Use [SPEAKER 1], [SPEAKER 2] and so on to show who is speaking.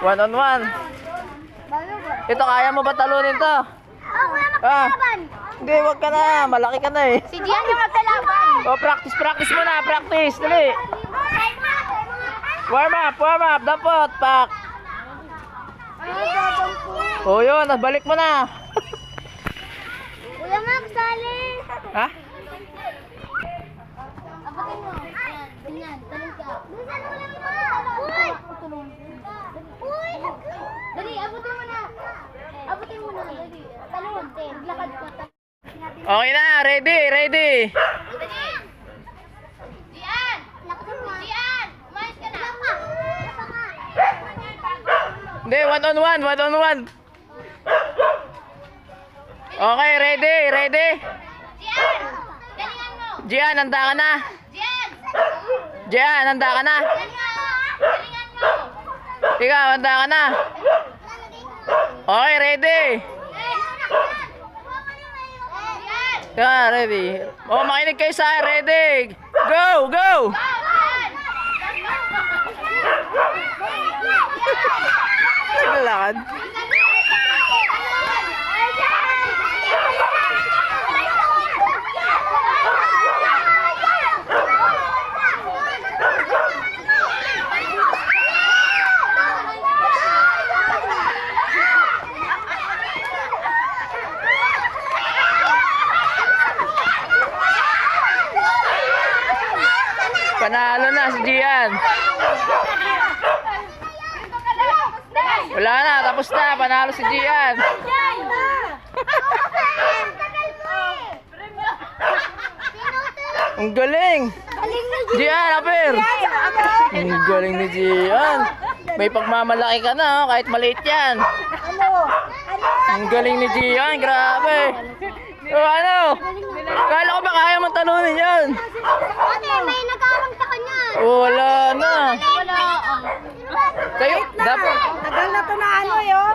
[SPEAKER 1] One on one. Ito, kaya mo ba talunin to?
[SPEAKER 2] Oh,
[SPEAKER 1] Ah. Hindi, wag ka na. Malaki ka na eh.
[SPEAKER 2] Si Gian yung magkalaban.
[SPEAKER 1] Oh, practice, practice mo na. Practice. Dali. Warm up, warm up. Dapat, pak. Oh, yun. Balik mo na.
[SPEAKER 2] Kuya Max, sali.
[SPEAKER 1] Ha?
[SPEAKER 2] Abutin mo. Yan, ganyan. Talong ka. Bilisan mo lang ito. Uy! Uy! Dali, abutin mo na. Abutin mo na. Dali. Talong. Maglakad ka.
[SPEAKER 1] Okay na. Ready, ready. Hindi, one on one. One on one. Okay, ready, ready.
[SPEAKER 2] Gian! Galingan mo.
[SPEAKER 1] Gian, handa ka na.
[SPEAKER 2] Gian!
[SPEAKER 1] Gian, handa ka na.
[SPEAKER 2] Galingan mo.
[SPEAKER 1] Ikaw, handa ka na. Okay, ready.
[SPEAKER 2] Gian!
[SPEAKER 1] Yeah, ready. Oh, makinig kayo sa. Ready. Go, go. Naglalakad. Panalo na si Gian. Wala na, tapos na. Panalo si Gian. Ang galing. Gian, apir. Ang galing ni Gian. May pagmamalaki ka na, oh, kahit maliit yan. Ang galing ni Gian, grabe. O ano? Kala ko ba kaya mong talunin yan?
[SPEAKER 2] Ate, may nag-aawang sa kanya.
[SPEAKER 1] Wala na.
[SPEAKER 2] Wala.
[SPEAKER 1] Kayo, dapat,
[SPEAKER 3] Tagal na to na ano yo.